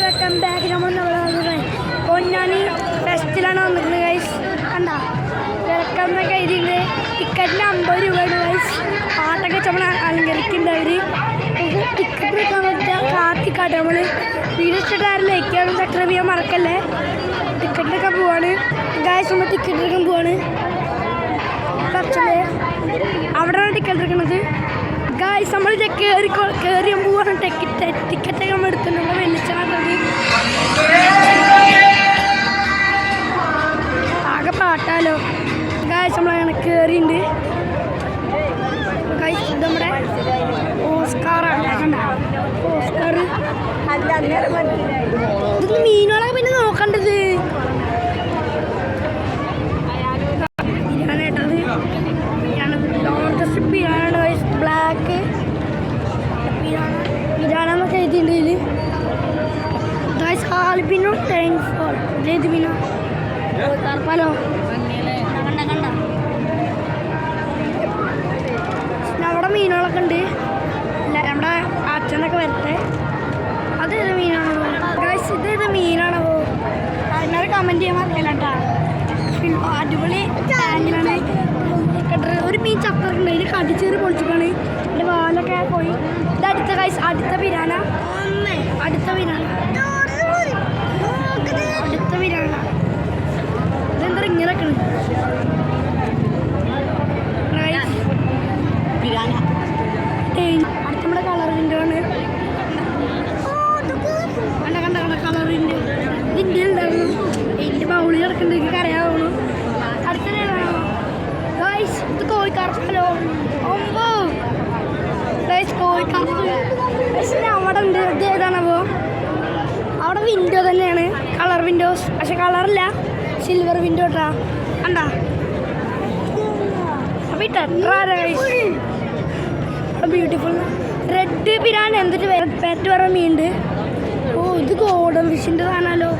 Welcome back നമ്മൾ പൊന്നാനി ഫെസ്റ്റിലാണ് വന്നിരുന്നത് guys കണ്ട? വെൽക്കം എന്നൊക്കെ എഴുതിയിട്ട് ടിക്കറ്റിന് അമ്പത് രൂപയാണ് ഗൈസ് പാട്ടൊക്കെ നമ്മൾ അലങ്കരിക്കുന്നുണ്ട് അവർ ടിക്കറ്റ് എടുക്കാൻ പറ്റുക കാത്തിക്കാട്ടെ നമ്മൾ വീഡിയോ സബ്സ്ക്രൈബ് ചെയ്യാൻ മറക്കല്ലേ? ടിക്കറ്റ് എടുക്കാൻ പോവാണ്. ഗൈസ് നമ്മൾ ടിക്കറ്റ് എടുക്കാൻ പോവാണ്. അവിടെയാണ് ടിക്കറ്റ് എടുക്കുന്നത് ഗായ്സ് നമ്മൾ കയറി കയറി പോവാണ് ടിക്കറ്റ് പാട്ടാലോ ഗായ്സ് നമ്മളങ്ങനെ ഇത് നമ്മുടെ ഓസ്കാറാണ്. ഓസ്കാർ. ഇത് മീനുകളൊക്കെ പിന്നെ നോക്കണ്ടത്. Biryani lotus biryani guys black biryani എന്നൊക്കെ എഴുതിയിട്ടുണ്ട് ഇതിൽ ആൽബിനോ താങ്ക്സ് ഫോർ ഏത് മീനോ? തർപ്പാലോ കണ്ട കണ്ട അവിടെ മീനുകളൊക്കെ ഉണ്ട്. നമ്മുടെ അച്ഛനൊക്കെ വരട്ടെ. അത് ഏത് മീനാണോ ഇത് ഏത് മീനാണോ അതിനൊരു കമന്റ് ചെയ്യാൻ കേട്ടോ. പിന്നെ അടിപൊളി ടാങ്കിലാണ് ഒരു മീൻ ചപ്പറുണ്ട്. അതിൽ കടിച്ചേറി പൊളിച്ചിട്ടാണ്. എന്റെ വാലൊക്കെ പോയി. ഇത് അടുത്ത കൈസ് അടുത്ത പിരാന. അടുത്ത പിരാന. അടുത്ത പിരാന. ഇങ്ങനെ അടുത്ത നമ്മുടെ കളർ വിൻഡോ ആണ്. കണ്ട? കണ്ട കണ്ട കളർ വിൻഡോ ഇതിന്റെ ഉണ്ടായിരുന്നു ഇതിന്റെ ബൗളി കിടക്കുന്നുണ്ട് എനിക്ക് ഗൈസ് ഇത് കോഴിക്കാർപ്പല്ലോ ഒമ്പോ ഗൈസ് ഇത് അവിടെ ഉണ്ട്. ഇത് ഏതാണപ്പോ അവിടെ വിൻഡോ തന്നെയാണ്. കളർ വിൻഡോസ് പക്ഷെ കളറില്ല സിൽവർ വിൻഡോ ട്രാ കണ്ടാ? ബ്യൂട്ടിഫുൾ റെഡ് പിരാൻ എന്തൊരു പെറ്റ് വേറെ മീനുണ്ട് ഓ ഇത് ഗോൾഡൻ ഫിഷിന്റെ സാധനമല്ലോ